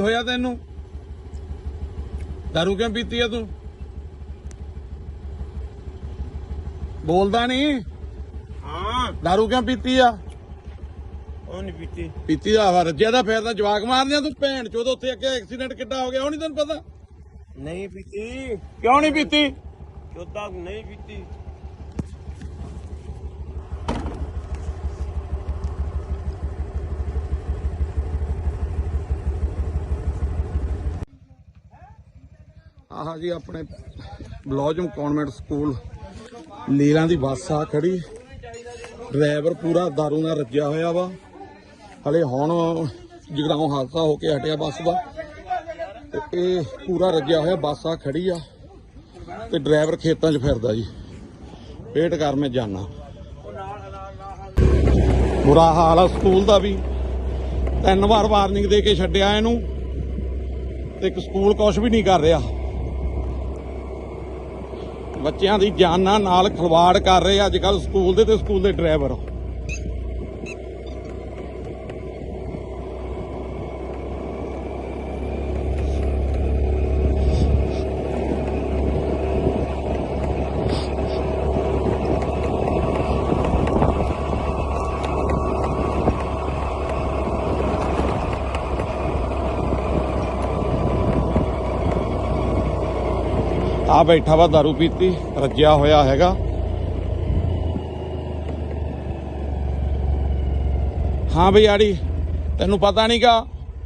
ਹੋਇਆ ਤੈਨੂੰ? ਦਾਰੂ ਕਿਉਂ ਪੀਤੀ ਆ ਤੂੰ? ਬੋਲਦਾ ਨਹੀਂ? ਹਾਂ। ਦਾਰੂ ਕਿਉਂ ਪੀਤੀ ਆ? ਉਹ ਨਹੀਂ ਪੀਤੀ। ਪੀਤੀ ਆ ਵਾ ਰੱਜਿਆ ਦਾ ਫੇਰ ਤਾਂ ਜਵਾਕ ਮਾਰਨਿਆ ਤੂੰ ਭੈਣ ਚੋਦ ਉੱਥੇ ਅੱਗੇ ਐਕਸੀਡੈਂਟ ਕਿੱਡਾ ਹੋ ਗਿਆ ਉਹ ਨਹੀਂ ਤੈਨੂੰ ਪਤਾ? ਨਹੀਂ ਪੀਤੀ। ਕਿਉਂ ਨਹੀਂ ਪੀਤੀ? ਚੋਦਾ ਨਹੀਂ ਪੀਤੀ। ਆਹ ਜੀ ਆਪਣੇ ਬਲੌਜਮ ਕਨਵੈਂਟ ਸਕੂਲ ਲੀਲਾਂ ਦੀ ਬੱਸ ਆ ਖੜੀ। ਡਰਾਈਵਰ ਪੂਰਾ दारू ਨਾਲ ਰੱਜਿਆ ਹੋਇਆ ਵਾ। ਹਲੇ ਹੁਣ ਜਗਰਾਉਂ ਹਾਦਸਾ ਹੋ ਕੇ ਹਟਿਆ ਬੱਸ ਦਾ। ਤੇ ਇਹ ਪੂਰਾ ਰੱਜਿਆ ਹੋਇਆ ਬੱਸ ਆ ਖੜੀ ਆ। ਤੇ ਡਰਾਈਵਰ ਖੇਤਾਂ 'ਚ ਫਿਰਦਾ ਜੀ। ਵੇਟ ਕਰ ਮੈਂ ਜਾਣਾ ਬੁਰਾ ਹਾਲ ਆ ਸਕੂਲ ਦਾ ਵੀ। ਤਿੰਨ ਵਾਰ ਵਾਰਨਿੰਗ ਦੇ ਕੇ ਛੱਡਿਆ ਇਹਨੂੰ। ਤੇ ਇੱਕ ਸਕੂਲ ਕੁਛ ਵੀ ਨਹੀਂ ਕਰ ਰਿਹਾ। ਬੱਚਿਆਂ ਦੀ ਜਾਨਾਂ ਨਾਲ ਖਿਲਵਾੜ ਕਰ ਰਹੇ ਅੱਜ ਕੱਲ ਸਕੂਲ ਦੇ ਤੇ ਸਕੂਲ ਦੇ ਡਰਾਈਵਰ। ਆ ਬੈਠਾ ਵਾ दारू ਪੀਤੀ ਰੱਜਿਆ ਹੋਇਆ ਹੈਗਾ। ਹਾਂ ਬਈ ਆੜੀ ਤੈਨੂੰ ਪਤਾ ਨਹੀਂਗਾ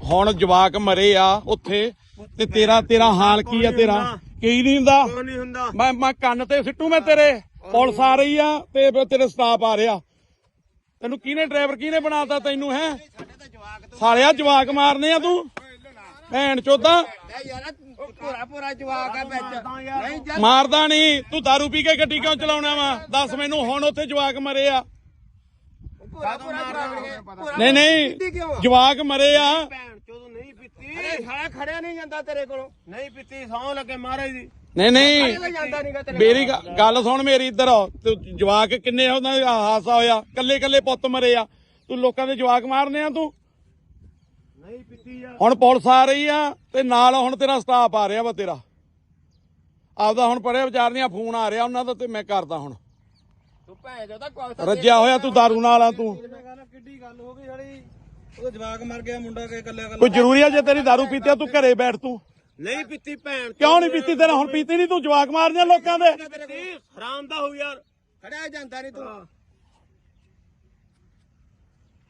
ਹੁਣ ਜਵਾਕ ਮਰੇ ਆ ਉੱਥੇ ਤੇ ਤੇਰਾ ਤੇਰਾ ਹਾਲ ਕੀ ਆ ਤੇਰਾ? ਕੀ ਨਹੀਂ ਹੁੰਦਾ? ਮੈਂ ਮੈਂ ਕੰਨ ਤੇ ਸਿੱਟੂ ਮੈਂ ਤੇਰੇ। ਪੁਲਿਸ ਆ ਰਹੀ ਆ ਤੇ ਤੇਰੇ ਸਟਾਫ ਆ ਰਿਹਾ। ਤੈਨੂੰ ਕਿਹਨੇ ਡਰਾਈਵਰ ਕਿਹਨੇ ਬਣਾਤਾ ਤੈਨੂੰ ਹੈ? ਸਾਲਿਆ ਜਵਾਕ ਮਾਰਨੇ ਆ ਤੂੰ? ਭੈਣ ਚੋਦਾ। ਯਾਰ ਪੂਰਾ ਪੂਰਾ ਜਵਾਕ ਆ ਵਿੱਚ। ਨਹੀਂ ਜਾ ਮਾਰਦਾ ਨਹੀਂ। ਤੂੰ दारू ਪੀ ਕੇ ਗੱਡੀ ਕਿਉਂ ਚਲਾਉਣਾ ਵਾ? ਦੱਸ ਮੈਨੂੰ ਹੁਣ ਉੱਥੇ ਜਵਾਕ ਮਰੇ ਆ। ਜਵਾਕ ਨਹੀਂ ਨਹੀਂ। ਜਵਾਕ ਮਰੇ ਆ। ਭੈਣ ਚੋਦ ਨਹੀਂ ਪੀਤੀ। ਅਰੇ ਸਾਲਾ ਖੜਿਆ ਨਹੀਂ ਜਾਂਦਾ ਤੇਰੇ ਕੋਲੋਂ। ਨਹੀਂ ਪੀਤੀ ਸੌ ਲੱਗੇ ਮਹਾਰਾਜ ਦੀ ਨਹੀਂ ਨਹੀਂ। ਜਾਂਦਾ ਨਹੀਂਗਾ ਤੇਰੇ ਮੇਰੀ ਗੱਲ ਸੁਣ ਮੇਰੀ ਇੱਧਰ। ਤੂੰ ਜਵਾਕ ਕਿੰਨੇ ਉਹਨਾਂ ਦਾ ਹਾਦਸਾ ਹੋਇਆ। ਕੱਲੇ ਕੱਲੇ ਪੁੱਤ ਮਰੇ ਆ। ਤੂੰ ਲੋਕਾਂ ਦੇ ਜਵਾਕ ਮਾਰਨੇ ਆ ਤੂੰ? ਹੁਣ ਪੁਲਿਸ ਆ ਰਹੀ ਆ ਤੇ ਨਾਲ ਹੁਣ ਤੇਰਾ ਸਟਾਫ ਆ ਰਿਹਾ ਵਾ ਤੇਰਾ ਆਪਦਾ ਹੁਣ ਪੜਿਆ ਵਿਚਾਰ ਦੀਆਂ ਫੋਨ ਆ ਰਿਹਾ ਉਹਨਾਂ ਦਾ ਤੇ ਮੈਂ ਕਰਦਾ ਹੁਣ ਤੂੰ ਭੈਣ ਚੋਦਾ ਕੋਈ ਰੱਜਿਆ ਹੋਇਆ ਤੂੰ दारू ਨਾਲ ਆ ਤੂੰ ਕਿੱਡੀ ਗੱਲ ਹੋ ਗਈ ਸਾਲੀ ਉਹ ਜਵਾਕ ਮਰ ਗਿਆ ਮੁੰਡਾ ਕੇ ਕੱਲਿਆ ਕੋਈ ਜ਼ਰੂਰੀ ਆ ਜੇ ਤੇਰੀ दारू ਪੀਤੀ ਆ ਤੂੰ ਘਰੇ ਬੈਠ ਤੂੰ ਨਹੀਂ ਪੀਤੀ ਭੈਣ ਕਿਉਂ ਨਹੀਂ ਪੀਤੀ ਤੇਰਾ ਹੁਣ ਪੀਤੀ ਨਹੀਂ ਤੂੰ ਜਵਾਕ ਮਾਰਨੇ ਲੋਕਾਂ ਦੇ ਹਰਾਮ ਦਾ ਹੋ ਯਾਰ ਖੜਿਆ ਜਾਂਦਾ ਨਹੀਂ ਤੂੰ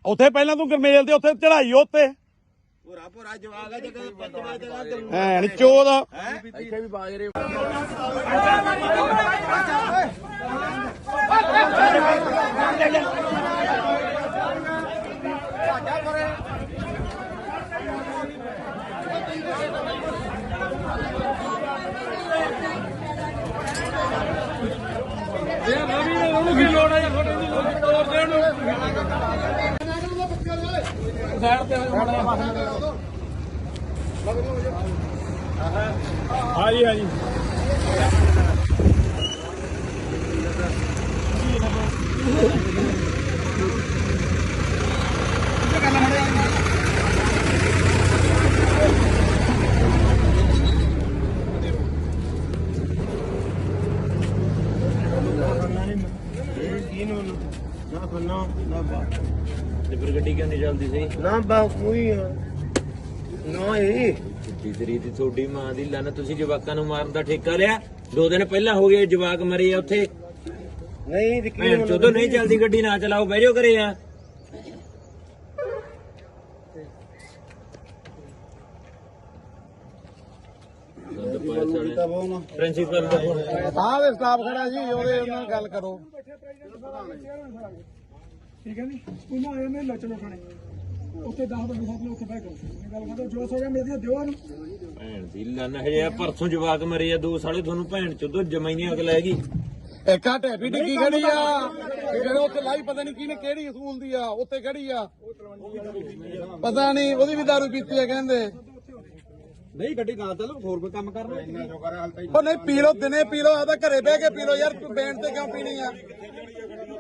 ਉੱਥੇ ਪਹਿਲਾਂ ਤੂੰ ਗਰਮੇਲ ਦੇ ਉੱਥੇ ਚੜਾਈ ਉੱਤੇ ਪੂਰਾ ਪੂਰਾ ਜਵਾਕ ਆ ਜਗਾ ਪੰਜਵਾ ਜਗਾ ਤੇ ਐਨ ਚੋਦ ਇੱਥੇ ਵੀ ਬਾਜਰੇ ਹਾਂਜੀ ਹਾਂਜੀ। ਨਾ ਖੰਨਾ ਨਾ ਬਾ ਤੇ ਫਿਰ ਗੱਡੀ ਕਿਉਂ ਨਹੀਂ ਚੱਲਦੀ ਸੀ? ਨਾ ਬਾ ਕੋਈ ਆ। ਨਾ ਇਹ। ਤੀਸਰੀ ਦੀ ਤੁਹਾਡੀ ਮਾਂ ਦੀ ਲੰਨ ਤੁਸੀਂ ਜਵਾਕਾਂ ਨੂੰ ਮਾਰਨ ਦਾ ਠੇਕਾ ਲਿਆ? ਦੋ ਦਿਨ ਪਹਿਲਾਂ ਹੋ ਗਏ ਜਵਾਕ ਮਰੇ ਆ ਉੱਥੇ। ਨਹੀਂ ਦਿੱਕੀ ਭੈਣ ਚੋਦੋ ਨਹੀਂ ਚੱਲਦੀ ਗੱਡੀ ਨਾ ਚਲਾਓ ਬਹਿ ਜਾਓ ਘਰੇ ਆ। ਪ੍ਰਿੰਸੀਪਲ ਦਾ ਫੋਨ। ਆਹ ਦੇ ਸਟਾਫ ਖੜਾ ਜੀ ਉਹਦੇ ਨਾਲ ਗੱਲ ਕਰੋ। ਠੀਕ ਹੈ ਨੀ ਉਹਨਾਂ ਆਏ ਨੇ ਲਚਲੋ ਖਾਣੇ। ਉੱਥੇ 10 ਬੰਦੇ ਸਾਥ ਨੇ ਉੱਥੇ ਬਹਿ ਗਏ। ਮੈਂ ਗੱਲ ਕਰਦਾ ਜੋ ਹੋ ਗਿਆ ਮੇਰੇ ਦਿਓ ਨੂੰ। ਭੈਣ ਦੀ ਲੰਨ ਹਜੇ ਆ ਪਰਸੋਂ ਜਵਾਕ ਮਰੇ ਆ ਦੋ ਸਾਲੇ ਤੁਹਾਨੂੰ ਭੈਣ ਚੋਦੋ ਜਮਾਈਨੇ ਅਗਲ ਹੈਗੀ ਇੱਕ ਆ ਢੈਪੀ ਡਿੱਗੀ ਖੜੀ ਆ। ਜਿਹੜੇ ਉੱਥੇ ਲਾਈ ਪਤਾ ਨਹੀਂ ਕਿਹਨੇ ਕਿਹੜੀ ਸਕੂਲ ਦੀ ਆ ਉੱਥੇ ਖੜੀ ਆ। ਪਤਾ ਨਹੀਂ ਉਹਦੀ ਵੀ ਦਾਰੂ ਪੀਤੀ ਆ ਕਹਿੰਦੇ। ਨਹੀਂ ਗੱਡੀ ਗਾਂ ਚੱਲ ਹੋਰ ਕੋਈ ਕੰਮ ਕਰਨਾ? ਉਹ ਨਹੀਂ ਪੀ ਲਓ ਦਿਨੇ ਪੀ ਲਓ ਆਦਾ ਘਰੇ ਬਹਿ ਕੇ ਪੀ ਲਓ ਯਾਰ ਤੂੰ ਬੈਂਡ ਤੇ ਕਿਉਂ ਪੀਣੀ ਆ?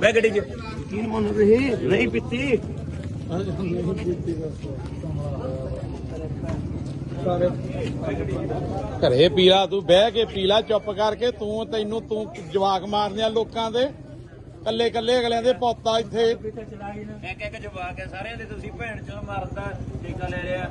ਬੈ ਗੱਡੀ 'ਚ। ਕੀ ਮੰਨ ਰਹੀ ਨਹੀਂ ਪੀਤੀ। ਘਰੇ ਪੀਲਾ ਤੂੰ ਬਹਿ ਕੇ ਪੀਲਾ ਚੁੱਪ ਕਰਕੇ ਤੂੰ ਤੈਨੂੰ ਤੂੰ ਜਵਾਕ ਮਾਰਨਿਆ ਲੋਕਾਂ ਦੇ। ਕੱਲੇ ਕੱਲੇ ਅਗਲਿਆਂ ਦੇ ਪੋਤਾ ਇੱਥੇ। ਇੱਕ ਇੱਕ ਜਵਾਕ ਹੈ ਸਾਰਿਆਂ ਦੇ ਤੁਸੀਂ ਭੈਣ ਚੋਂ ਮਾਰਦਾ ਠੇਕਾ ਲੈ ਲਿਆ।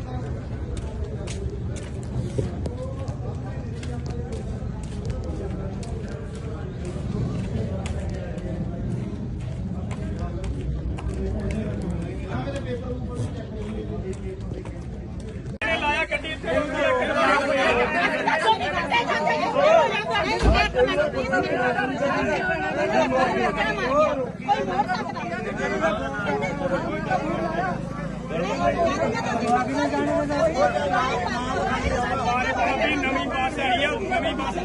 ਨਵੀਂ ਬੱਸ ਆਈ ਆ ਨਵੀਂ ਬੱਸ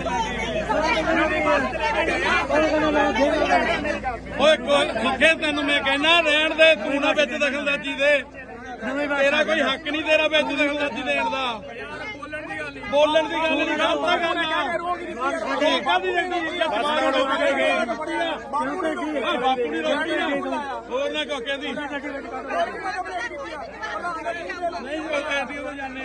ਓਏ ਕੋਈ ਸੁੱਖੇ ਤੈਨੂੰ ਮੈਂ ਕਹਿਣਾ ਰਹਿਣ ਦੇ, ਤੂੰ ਨਾ ਵਿੱਚ ਦਖਲਦਾਜੀ ਦੇ। ਤੇਰਾ ਕੋਈ ਹੱਕ ਨਹੀਂ ਤੇਰਾ ਵਿੱਚ ਦਖਲਦਾਜੀ ਦੇਣ ਦਾ। ਬੋਲਣ ਦੀ ਗੱਲ ਨਹੀਂ ਗਲਤ ਤਾਂ ਗੱਲ ਆ ਜੱਟਮਾਰ ਰੋਕ ਕੇ ਬਾਪੂ ਰੋਕੀ ਨਾ ਹੋਰ ਨਾ ਕੋ ਕਹਿੰਦੀ ਨਹੀਂ ਉਹ ਐਸੀ ਹੋ ਜਾਂਦੇ ਆ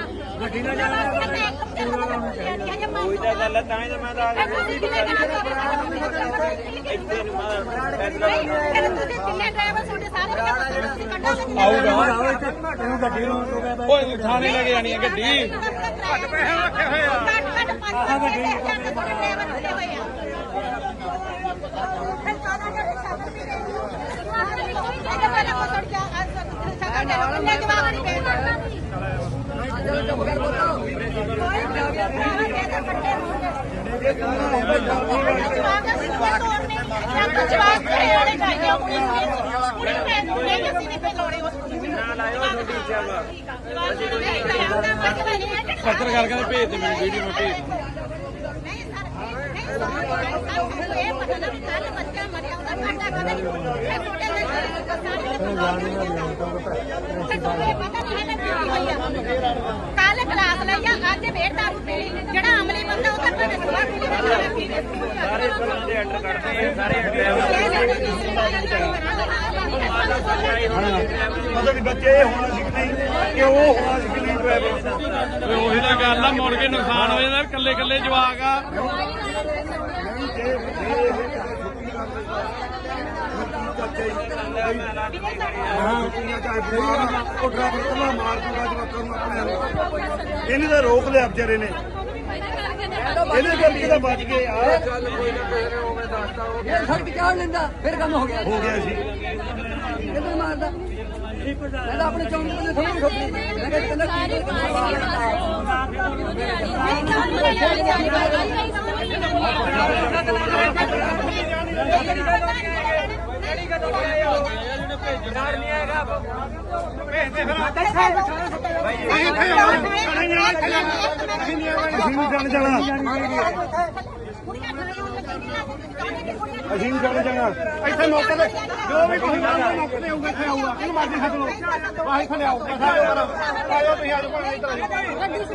ਕੋਈ ਤਾਂ ਗੱਲ ਹੈ ਤਾਂ ਹੀ ਤਾਂ ਮੈਂ ਤਾਂ ਆ ਇੱਥੇ ਨੂੰ ਓਏ ਥਾਣੇ ਲੈ ਕੇ ਜਾਣੀ ਹੈ ਗੱਡੀ ਘੱਟ ਪੈਸੇ ਰੱਖੇ ਹੋਏ ਆ ਜਵਾਬ ਕਰੇ ਉਹਨੇ ਚਾਹੀਏ ਕੁੜੀ ਨੂੰ ਕੁੜੀ ਨੂੰ ਮੈਂ ਨਹੀਂ ਅਸੀਂ ਨਹੀਂ ਤੇ ਪੱਤਰਕਾਰ ਕਹਿੰਦੇ ਭੇਜ ਦੇ ਮੈਨੂੰ ਵੀਡੀਓ ਮੈਂ ਭੇਜ ਦੂੰ ਨਹੀਂ ਸਰ ਨਹੀਂ ਸਰ ਸਾਨੂੰ ਇਹ ਪਤਾ ਨਾ ਵੀ ਕੱਲ ਬੱਚਾ ਕਲਾਸ ਲਈ ਆ ਅੱਜ ਵੇਟ ਦਾਰੂ ਪੀਲੀ ਜਿਹੜਾ ਅਮਲੀ ਬੰਦਾ ਉਹ ਤਾਂ ਕਦੇ ਸੁਆ ਪੀਲੀ ਸਾਰਾ ਪੀਲੇ ਸਾਰੇ ਸਕੂਲਾਂ ਦੇ ਐਂਟਰ ਕਰਦੇ ਸਾਰੇ ਮਤਲਬ ਬੱਚੇ ਇਹ ਹੋਣਾ ਸੀ ਕਿ ਉਹ ਹੋਣਾ ਸੀ ਓਏ ਉਹੀ ਤਾਂ ਗੱਲ ਆ ਮੁੜ ਕੇ ਨੁਕਸਾਨ ਹੋ ਜਾਂਦਾ ਕੱਲੇ ਕੱਲੇ ਜਵਾਕ ਆ। ਉਹ ਨੂੰ ਨੂੰ ਇਹਨੇ ਤਾਂ ਰੋਕ ਲਿਆ ਵਿਚਾਰੇ ਨੇ। ਇਹਦੇ ਕਰਕੇ ਤਾਂ ਬਚ ਗਏ? ਆ ਇਹ ਸੜਕ ਚਾੜ ਲੈਂਦਾ ਫਿਰ ਕੰਮ ਹੋ ਗਿਆ। ਹੋ ਗਿਆ ਸੀ ਕਿੱਧਰ ਮਾਰਦਾ? ਮੈਂ ਤਾਂ ਆਪਣੇ ਚੌਂਕ ਤੇ ਥੋੜੀ ਠੋਕੀ ਮੈਂ ਕਿਹਾ ਕਹਿੰਦਾ ਕੀ ਵੀ ਜਾਣ ਜਾਣਾ ਅਸੀਂ ਵੀ ਜਾਣ ਜਾਣਾ ਇੱਥੇ ਮੌਕੇ ਤੇ ਜੋ ਵੀ ਕੋਈ ਗੱਲ ਮੌਕੇ ਤੇ ਆਊਗਾ ਇੱਥੇ ਆਊਗਾ ਇਹਨੂੰ ਮਰਜ਼ੀ ਸੱਦ ਲਓ ਆਹੀ ਖੜੇ ਆਓ ਆਇਓ ਤੁਸੀਂ ਅੱਜ ਕੋਲ ਇੱਧਰ ਆਇਓ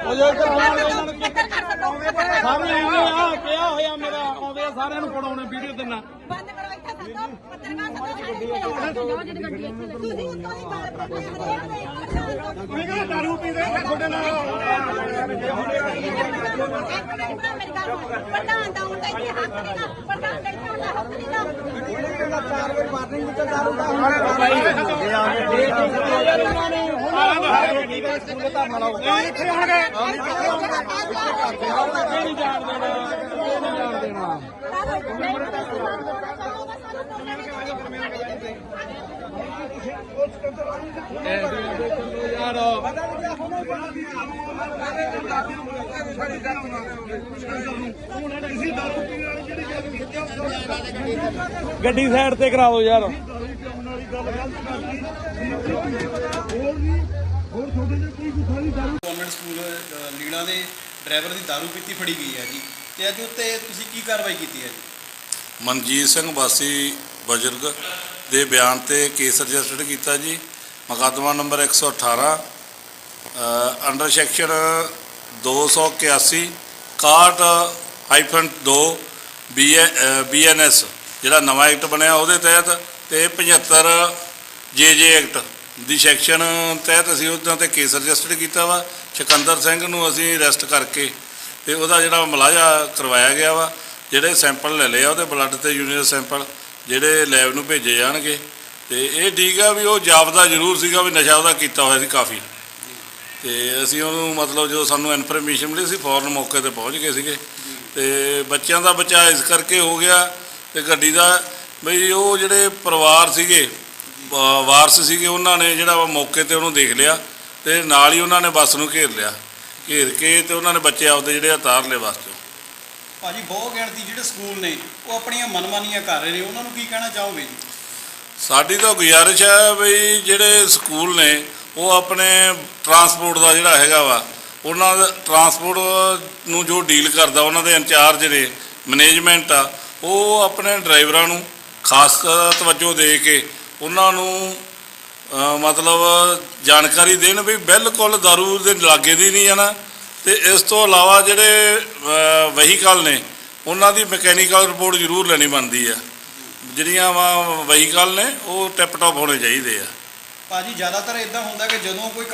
ਉਹ ਜੇ ਇੱਧਰ ਆਉਣਾ ਨੂੰ ਸਾਹਮਣੇ ਆਉਂਦੇ ਆ ਪਿਆ ਹੋਇਆ ਮੇਰਾ ਆਉਂਦੇ ਆ ਸਾਰਿਆਂ ਨੂੰ ਪੜਾਉਣੇ ਵੀਡੀਓ ਦਿੰਨਾ ਬੰਦ ਕਰੋ ਇੱਥੇ ਸੱਦੋ ਪੱਤਰਕਾਰ ਸੱਦੋ ਜਿਹੜੀ ਗੱਡੀ ਇੱਥੇ ਲੱਗੀ ਤੁਸੀਂ ਉੱਤੋਂ ਦੀ ਗੱਲ ਕਰਦੇ ਹੋ ਤੁਸੀਂ ਕਹਿੰਦੇ ਦਾਰੂ ਪੀਂਦੇ ਤੁਹਾਡੇ ਨਾਲ ਇੱਕ ਮਿੰਟ ਬਣਾ ਮੇਰੀ ਗੱਲ ਸੁਣ। ਪ੍ਰਧਾਨ ਦਾ ਹੁੰਦਾ ਇੱਥੇ ਹੱਕ ਨਹੀਂਗਾ ਪ੍ਰਧਾਨ ਦਾ ਇੱਥੇ ਹੁੰਦਾ ਹੱਕ ਨਹੀਂਗਾ ਇੱਥੇ ਆਉਣਗੇ ਗੱਡੀ ਸਾਈਡ ਤੇ ਕਰਾ ਦਿਓ ਯਾਰ। ਗਵਰਨਮੈਂਟ ਸਕੂਲ ਲੀੜਾ ਦੇ ਡਰਾਈਵਰ ਦੀ ਦਾਰੂ ਪੀਤੀ ਫੜੀ ਗਈ ਹੈ ਜੀ। ਤੇ ਅੱਜ ਉੱਤੇ ਤੁਸੀਂ ਕੀ ਕਾਰਵਾਈ ਕੀਤੀ ਹੈ ਜੀ? ਮਨਜੀਤ ਸਿੰਘ ਵਾਸੀ ਬਜ਼ੁਰਗ ਦੇ ਬਿਆਨ ਤੇ ਕੇਸ ਰਜਿਸਟਰਡ ਕੀਤਾ ਜੀ। ਮੁਕੱਦਮਾ ਨੰਬਰ 118 ਅ, ਅੰਡਰ ਸੈਕਸ਼ਨ 281 61 ਹਾਈਫਨ 2 ਬੀਐਨਐਸ ਜਿਹੜਾ ਨਵਾਂ ਐਕਟ ਬਣਿਆ ਉਹਦੇ ਤਹਿਤ ਤੇ 75 ਜੇਜੇ ਐਕਟ ਦੀ ਸੈਕਸ਼ਨ ਤਹਿਤ ਅਸੀਂ ਉਹਨਾਂ ਤੇ ਕੇਸ ਰਜਿਸਟਰਡ ਕੀਤਾ ਵਾ। ਸਿਕੰਦਰ ਸਿੰਘ ਨੂੰ ਅਸੀਂ ਅਰੈਸਟ ਕਰਕੇ ਤੇ ਉਹਦਾ ਜਿਹੜਾ ਮਲਾਜਾ ਕਰਵਾਇਆ ਗਿਆ ਵਾ ਜਿਹੜੇ ਸੈਂਪਲ ਲੈ ਲਏ ਆ ਉਹਦੇ ਬਲੱਡ ਤੇ ਯੂਰੀਨ ਸੈਂਪਲ। ਜਿਹੜੇ ਲੈਬ ਨੂੰ ਭੇਜੇ ਜਾਣਗੇ। ਤੇ ਇਹ ਠੀਕ ਆ ਵੀ ਉਹ ਜਾਪਦਾ ਜ਼ਰੂਰ ਸੀਗਾ ਵੀ ਨਸ਼ਾ ਉਹਦਾ ਕੀਤਾ ਹੋਇਆ ਸੀ ਕਾਫੀ। ਤੇ ਅਸੀਂ ਉਹਨੂੰ ਮਤਲਬ ਜਦੋਂ ਸਾਨੂੰ ਇਨਫੋਰਮੇਸ਼ਨ ਮਿਲੀ ਸੀ, ਫੌਰਨ ਮੌਕੇ ਤੇ ਪਹੁੰਚ ਗਏ ਸੀਗੇ। ਤੇ ਬੱਚਿਆਂ ਦਾ ਬਚਾਅ ਇਸ ਕਰਕੇ ਹੋ ਗਿਆ ਤੇ ਗੱਡੀ ਦਾ ਬਈ ਉਹ ਜਿਹੜੇ ਪਰਿਵਾਰ ਸੀਗੇ ਵਾਰਸ ਸੀਗੇ, ਉਹਨਾਂ ਨੇ ਜਿਹੜਾ ਵਾ ਮੌਕੇ ਤੇ ਉਹਨੂੰ ਦੇਖ ਲਿਆ ਤੇ ਨਾਲ ਹੀ ਉਹਨਾਂ ਨੇ ਬੱਸ ਨੂੰ ਘੇਰ ਲਿਆ। ਘੇਰ ਕੇ ਤੇ ਉਹਨਾਂ ਨੇ ਬੱਚੇ ਆਪਦੇ ਜਿਹੜੇ ਆ ਤਾਰ ਲਏ ਬੱਸ ਚੋਂ। ਭਾਜੀ ਬਹੁਤ ਗਿਣਤੀ ਜਿਹੜੇ ਸਕੂਲ ਨੇ, ਉਹ ਆਪਣੀਆਂ ਮਨਮਾਨੀਆਂ ਕਰ ਰਹੇ ਨੇ। ਉਹਨਾਂ ਨੂੰ ਕੀ ਕਹਿਣਾ ਚਾਹੋਗੇ ਜੀ? ਸਾਡੀ ਤਾਂ ਗੁਜ਼ਾਰਿਸ਼ ਹੈ ਵੀ ਜਿਹੜੇ ਸਕੂਲ ਨੇ, ਉਹ ਆਪਣੇ ਟਰਾਂਸਪੋਰਟ ਦਾ ਜਿਹੜਾ ਹੈਗਾ ਵਾ, ਉਹਨਾਂ ਦਾ ਟਰਾਂਸਪੋਰਟ ਨੂੰ ਜੋ ਡੀਲ ਕਰਦਾ, ਉਹਨਾਂ ਦੇ ਇੰਚਾਰਜ ਨੇ, ਮੈਨੇਜਮੈਂਟ ਆ, ਉਹ ਆਪਣੇ ਡਰਾਈਵਰਾਂ ਨੂੰ ਖਾਸ ਤਵੱਜੋ ਦੇ ਕੇ ਉਹਨਾਂ ਨੂੰ ਮਤਲਬ ਜਾਣਕਾਰੀ ਦੇਣ ਵੀ ਬਿਲਕੁਲ ਦਾਰੂ ਦੇ ਲਾਗੇ ਦੀ ਨਹੀਂ ਹੈ ਨਾ। ਤੇ ਇਸ ਤੋਂ ਇਲਾਵਾ ਜਿਹੜੇ ਵਹੀਕਲ ਨੇ ਉਹਨਾਂ ਦੀ ਮਕੈਨੀਕਲ ਰਿਪੋਰਟ ਜ਼ਰੂਰ ਲੈਣੀ ਬਣਦੀ ਆ। ਜਿਹੜੀਆਂ ਵਾ ਵਹੀਕਲ ਨੇ ਉਹ ਟਿਪ ਟਾਪ ਹੋਣੇ ਚਾਹੀਦੇ ਆ। ਭਾਜੀ ਜ਼ਿਆਦਾਤਰ ਇਦਾਂ ਹੁੰਦਾ ਕਿ ਜਦੋਂ ਕੋਈ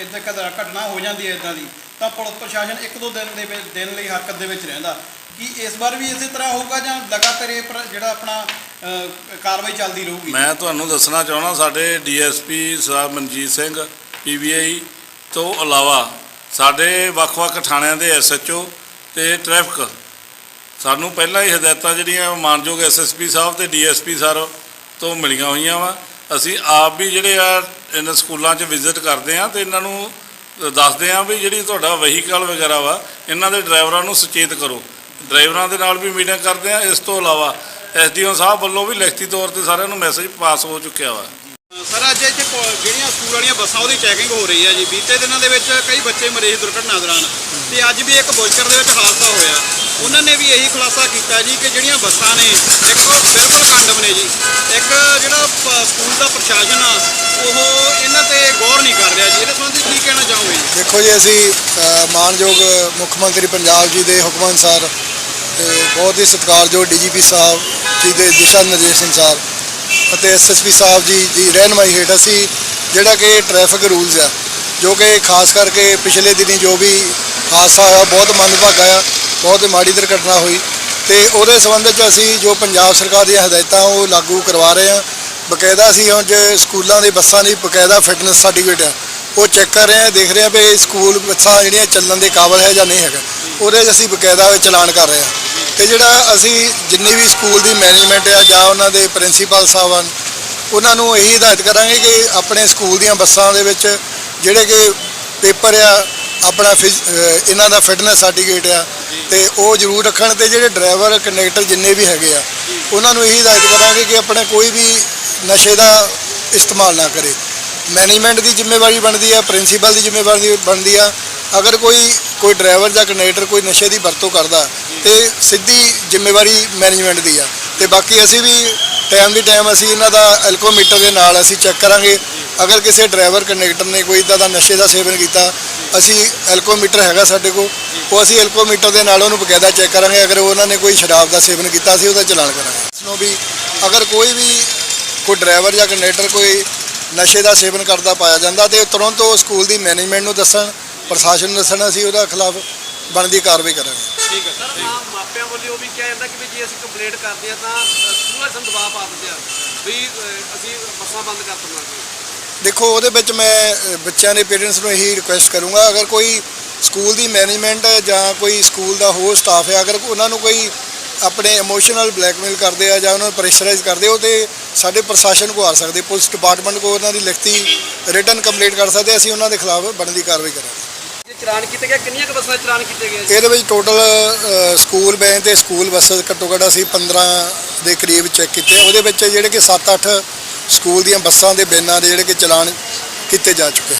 ਇਦਾਂ ਕਦਾ ਘਟਨਾ ਹੋ ਜਾਂਦੀ ਹੈ ਇਦਾਂ ਦੀ ਤਾਂ ਪੁਲਿਸ ਪ੍ਰਸ਼ਾਸਨ ਇੱਕ ਦੋ ਦਿਨ ਦੇ ਵਿੱਚ ਦਿਨ ਲਈ ਹਰਕਤ ਦੇ ਵਿੱਚ ਰਹਿੰਦਾ। ਕੀ ਇਸ ਵਾਰ ਵੀ ਇਸੇ ਤਰ੍ਹਾਂ ਹੋਊਗਾ ਜਾਂ ਲਗਾਤਾਰ ਇਹ ਜਿਹੜਾ ਆਪਣਾ ਕਾਰਵਾਈ ਚੱਲਦੀ ਰਹੂਗੀ? ਮੈਂ ਤੁਹਾਨੂੰ ਦੱਸਣਾ ਚਾਹਣਾ ਸਾਡੇ ਡੀਐਸਪੀ ਸਾਹਿਬ ਮਨਜੀਤ ਸਿੰਘ ਪੀਬੀਆਈ ਤੋਂ ਇਲਾਵਾ ਸਾਡੇ ਵੱਖ-ਵੱਖ ਥਾਣਿਆਂ ਦੇ ਐਸਐਚਓ ਤੇ ਟ੍ਰੈਫਿਕ। ਸਾਨੂੰ ਪਹਿਲਾਂ ਹੀ ਹਦਾਇਤਾਂ ਜਿਹੜੀਆਂ ਮਾਨਯੋਗ ਐਸਐਸਪੀ ਸਾਹਿਬ ਤੇ ਡੀਐਸਪੀ ਸਰ ਤੋਂ ਮਿਲੀਆਂ ਹੋਈਆਂ ਵਾ। ਅਸੀਂ ਆਪ ਵੀ ਜਿਹੜੇ ਆ ਇਹਨਾਂ ਸਕੂਲਾਂ 'ਚ ਵਿਜ਼ਿਟ ਕਰਦੇ ਆ ਤੇ ਇਹਨਾਂ ਨੂੰ ਦੱਸਦੇ ਆ ਵੀ ਜਿਹੜੀ ਤੁਹਾਡਾ ਵਹੀਕਲ ਵਗੈਰਾ ਵਾ, ਇਹਨਾਂ ਦੇ ਡਰਾਈਵਰਾਂ ਨੂੰ ਸੁਚੇਤ ਕਰੋ। ਡਰਾਈਵਰਾਂ ਦੇ ਨਾਲ ਵੀ ਮੀਟਿੰਗ ਕਰਦੇ ਆ ਇਸ ਤੋਂ ਇਲਾਵਾ ਐਸਡੀਓ ਸਾਹਿਬ ਵੱਲੋਂ ਵੀ ਲਿਖਤੀ ਤੌਰ ਤੇ ਸਾਰਿਆਂ ਨੂੰ ਮੈਸੇਜ ਪਾਸ ਹੋ ਚੁੱਕਿਆ ਵਾ। ਸਰ ਅੱਜ ਇੱਥੇ ਕੋ- ਜਿਹੜੀਆਂ ਸਕੂਲ ਵਾਲੀਆਂ ਬੱਸਾਂ ਉਹਦੀ ਚੈਕਿੰਗ ਹੋ ਰਹੀ ਹੈ ਜੀ। ਬੀਤੇ ਦਿਨਾਂ ਦੇ ਵਿੱਚ ਕਈ ਬੱਚੇ ਮਰੇ ਸੀ ਦੁਰਘਟਨਾ ਦੌਰਾਨ। ਤੇ ਅੱਜ ਵੀ ਇੱਕ ਬੋਚਰ ਦੇ ਵਿੱਚ ਹਾਦਸਾ ਹੋਇਆ। ਉਹਨਾਂ ਨੇ ਵੀ ਇਹੀ ਖੁਲਾਸਾ ਕੀਤਾ ਜੀ ਕਿ ਜਿਹੜੀਆਂ ਬੱਸਾਂ ਨੇ ਇੱਕ ਬਿਲਕੁਲ ਕੰਡਮ ਨੇ ਜੀ। ਇੱਕ ਜਿਹੜਾ ਪ- ਸਕੂਲ ਦਾ ਪ੍ਰਸ਼ਾਸਨ ਆ ਉਹ ਇਹਨਾਂ ਤੇ ਗੌਰ ਨਹੀਂ ਕਰ ਰਿਹਾ ਜੀ। ਇਹਦੇ ਸੰਬੰਧੀ ਕੀ ਕਹਿਣਾ ਚਾਹੋਗੇ ਜੀ? ਦੇਖੋ ਜੀ ਅਸੀਂ ਅ, ਮਾਨਯੋਗ ਮੁੱਖ ਮੰਤਰੀ ਪੰਜਾਬ ਜੀ ਦੇ ਹੁਕਮ ਅਨੁਸਾਰ ਤੇ ਬਹੁਤ ਹੀ ਸਤਿਕਾਰਯੋਗ ਡੀਜੀਪੀ ਸਾਹਿਬ ਜੀ ਦੇ ਦਿਸ਼ਾ ਨਿਰਦੇਸ਼ ਅਨੁਸਾਰ ਅਤੇ ਐਸਐਸਪੀ ਸਾਹਿਬ ਜੀ ਦੀ ਰਹਿਨਮਾਈ ਹੇਠ ਅਸੀਂ ਜਿਹੜਾ ਕਿ ਟ੍ਰੈਫਿਕ ਰੂਲਸ ਆ, ਜੋ ਕਿ ਖਾਸ ਕਰਕੇ ਪਿਛਲੇ ਦਿਨੀ ਜੋ ਵੀ ਹਾਦਸਾ ਹੋਇਆ, ਬਹੁਤ ਮੰਦਭਾਗਾ ਆ, ਬਹੁਤ ਮਾੜੀ ਦੁਰਘਟਨਾ ਹੋਈ ਤੇ ਉਹਦੇ ਸੰਬੰਧ ਵਿੱਚ ਅਸੀਂ ਜੋ ਪੰਜਾਬ ਸਰਕਾਰ ਦੀਆਂ ਹਦਾਇਤਾਂ ਉਹ ਲਾਗੂ ਕਰਵਾ ਰਹੇ ਹਾਂ। ਬਕਾਇਦਾ ਅਸੀਂ ਹੁਣ ਜੇ ਸਕੂਲਾਂ ਦੇ ਬੱਸਾਂ ਦੀ ਬਕਾਇਦਾ ਫਿਟਨੈਸ ਸਰਟੀਫਿਕੇਟ ਆ, ਉਹ ਚੈੱਕ ਕਰ ਰਹੇ ਹਾਂ, ਦੇਖ ਰਹੇ ਹਾਂ ਵੀ ਸਕੂਲ ਬੱਸਾਂ ਜਿਹੜੀਆਂ ਚੱਲਣ ਦੇ ਕਾਬਲ ਹੈ ਜਾਂ ਨਹੀਂ ਹੈਗਾ। ਉਹਦੇ 'ਚ ਅਸੀਂ ਬਕਾਇਦਾ ਚਲਾਨ ਕਰ ਰਹੇ ਹਾਂ। ਤੇ ਜਿਹੜਾ ਅਸੀਂ ਜਿੰਨੀ ਵੀ ਸਕੂਲ ਦੀ ਮੈਨੇਜਮੈਂਟ ਆ ਜਾਂ ਉਹਨਾਂ ਦੇ ਪ੍ਰਿੰਸੀਪਲ ਸਾਹਿਬ ਹਨ ਉਹਨਾਂ ਨੂੰ ਇਹੀ ਹਦਾਇਤ ਕਰਾਂਗੇ ਕਿ ਆਪਣੇ ਸਕੂਲ ਦੀਆਂ ਬੱਸਾਂ ਦੇ ਵਿੱਚ ਜਿਹੜੇ ਕਿ ਪੇਪਰ ਆ, ਆਪਣਾ ਫਿਜ਼- ਇਹਨਾਂ ਦਾ ਫਿਟਨੈਸ ਸਰਟੀਫਿਕੇਟ ਆ, ਤੇ ਉਹ ਜ਼ਰੂਰ ਰੱਖਣ ਤੇ ਜਿਹੜੇ ਡਰਾਈਵਰ, ਕੰਡਕਟਰ ਜਿੰਨੇ ਵੀ ਹੈਗੇ ਆ, ਉਹਨਾਂ ਨੂੰ ਇਹੀ ਹਦਾਇਤ ਕਰਾਂਗੇ ਕਿ ਆਪਣੇ ਕੋਈ ਵੀ ਨਸ਼ੇ ਦਾ ਇਸਤੇਮਾਲ ਨਾ ਕਰੇ। ਮੈਨੇਜਮੈਂਟ ਦੀ ਜ਼ਿੰਮੇਵਾਰੀ ਬਣਦੀ ਆ, ਪ੍ਰਿੰਸੀਪਲ ਦੀ ਜ਼ਿੰਮੇਵਾਰੀ ਬਣਦੀ ਆ। ਅਗਰ ਕੋਈ ਕੋਈ ਡਰਾਈਵਰ ਜਾਂ ਕੰਡਕਟਰ ਕੋਈ ਨਸ਼ੇ ਦੀ ਵਰਤੋਂ ਕਰਦਾ ਤੇ ਸਿੱਧੀ ਜ਼ਿੰਮੇਵਾਰੀ ਮੈਨੇਜਮੈਂਟ ਦੀ ਆ। ਤੇ ਬਾਕੀ ਅਸੀਂ ਵੀ ਟਾਈਮ ਦੀ ਟਾਈਮ ਅਸੀਂ ਇਹਨਾਂ ਦਾ ਐਲਕੋਮੀਟਰ ਦੇ ਨਾਲ ਅਸੀਂ ਚੈੱਕ ਕਰਾਂਗੇ। ਅਗਰ ਕਿਸੇ ਡਰਾਈਵਰ, ਕੰਡਕਟਰ ਨੇ ਕੋਈ ਇਦਾਂ ਦਾ ਨਸ਼ੇ ਦਾ ਸੇਵਨ ਕੀਤਾ, ਅਸੀਂ ਐਲਕੋਮੀਟਰ ਹੈਗਾ ਸਾਡੇ ਕੋਲ, ਉਹ ਅਸੀਂ ਐਲਕੋਮੀਟਰ ਦੇ ਨਾਲ ਉਹਨੂੰ ਬਕਾਇਦਾ ਚੈੱਕ ਕਰਾਂਗੇ। ਅਗਰ ਉਹਨਾਂ ਨੇ ਕੋਈ ਸ਼ਰਾਬ ਦਾ ਸੇਵਨ ਕੀਤਾ ਸੀ ਉਹਦਾ ਚਲਾਨ ਕਰਾਂਗੇ। ਇਸ ਵੀ ਅਗਰ ਕੋਈ ਵੀ, ਕੋਈ ਡਰਾਈਵਰ ਜਾਂ ਕੰਡਕਟਰ ਕੋਈ ਨਸ਼ੇ ਦਾ ਸੇਵਨ ਕਰਦਾ, ਪਾਇਆ ਜਾਂਦਾ, ਤੇ ਤੁਰੰਤ ਉਹ ਸਕੂਲ ਦੀ ਮੈਨੇਜਮੈਂਟ ਨੂੰ ਦੱਸਣ ਪ੍ਰਸ਼ਾਸਨ ਨੂੰ ਦੱਸਣ ਅਸੀਂ ਉਹਦਾ ਖਿਲਾਫ ਬਣਦੀ ਕਾਰਵਾਈ ਕਰਾਂਗੇ। ਠੀਕ ਹੈ ਸਰ ਆਮ ਮਾਪਿਆਂ ਵੱਲੋਂ ਵੀ ਕਿਹਾ ਜਾਂਦਾ ਕਿ ਵੀ ਜੇ ਅਸੀਂ ਕੰਪਲੇਂਟ ਕਰਦੇ ਆ ਤਾਂ ਸਕੂਲ ਸਾਨੂੰ ਦਬਾਅ ਪਾ ਦਿੰਦੇ ਆ ਵੀ ਅਹ, ਅਸੀਂ ਬੱਸਾਂ ਬੰਦ ਕਰ ਦਵਾਂਗੇ ਦੇਖੋ ਉਹਦੇ ਵਿੱਚ ਮੈਂ ਅ, ਬੱਚਿਆਂ ਦੇ ਪੇਰੈਂਟਸ ਨੂੰ ਇਹੀ ਰਿਕੁਐਸਟ ਕਰੂੰਗਾ ਅਗਰ ਕੋਈ ਸਕੂਲ ਦੀ ਮੈਨੇਜਮੈਂਟ ਜਾਂ ਕੋਈ ਸਕੂਲ ਦਾ ਹੋਰ ਸਟਾਫ ਹੈ ਅਗਰ ਉਹਨਾਂ ਨੂੰ ਕੋਈ ਆਪਣੇ ਇਮੋਸ਼ਨਲ ਬਲੈਕਮੇਲ ਕਰਦੇ ਆ ਜਾਂ ਉਹਨਾਂ ਨੂੰ ਪ੍ਰੈਸ਼ਰਾਈਜ਼ ਕਰਦੇ ਹੋ ਤੇ ਸਾਡੇ ਪ੍ਰਸ਼ਾਸਨ ਕੋ ਆ ਸਕਦੇ ਪੁਲਿਸ ਡਿਪਾਰਟਮੈਂਟ ਕੋ ਉਹਨਾਂ ਦੀ ਲਿਖਤੀ ਰਿਟਨ ਕੰਪਲੇਂਟ ਕਰ ਸਕਦੇ ਅਸੀਂ ਉਹਨਾਂ ਦੇ ਖਿਲਾਫ ਬਣਦੀ ਕਾਰਵਾਈ ਕਰਾਂਗੇ। ਚਲਾਨ ਕੀਤੇ ਗਏ, ਕਿੰਨੀਆਂ ਕੁ ਬੱਸਾਂ ਚਲਾਨ ਕੀਤੇ ਗਏ ਇਹਦੇ ਵਿੱਚ ਟੋਟਲ ਸਕੂਲ ਵੈਨ ਤੇ ਸਕੂਲ ਬੱਸਾਂ ਘੱਟੋ ਘੱਟ ਅਸੀਂ 15 ਦੇ ਕਰੀਬ ਚੈੱਕ ਕੀਤੇ। ਉਹਦੇ ਵਿੱਚ ਜਿਹੜੇ ਕਿ 7-8 ਸਕੂਲ ਦੀਆਂ ਬੱਸਾਂ ਦੇ ਬੈਨਾਂ ਦੇ ਜਿਹੜੇ ਕਿ ਚਲਾਨ ਕੀਤੇ ਜਾ ਚੁੱਕੇ।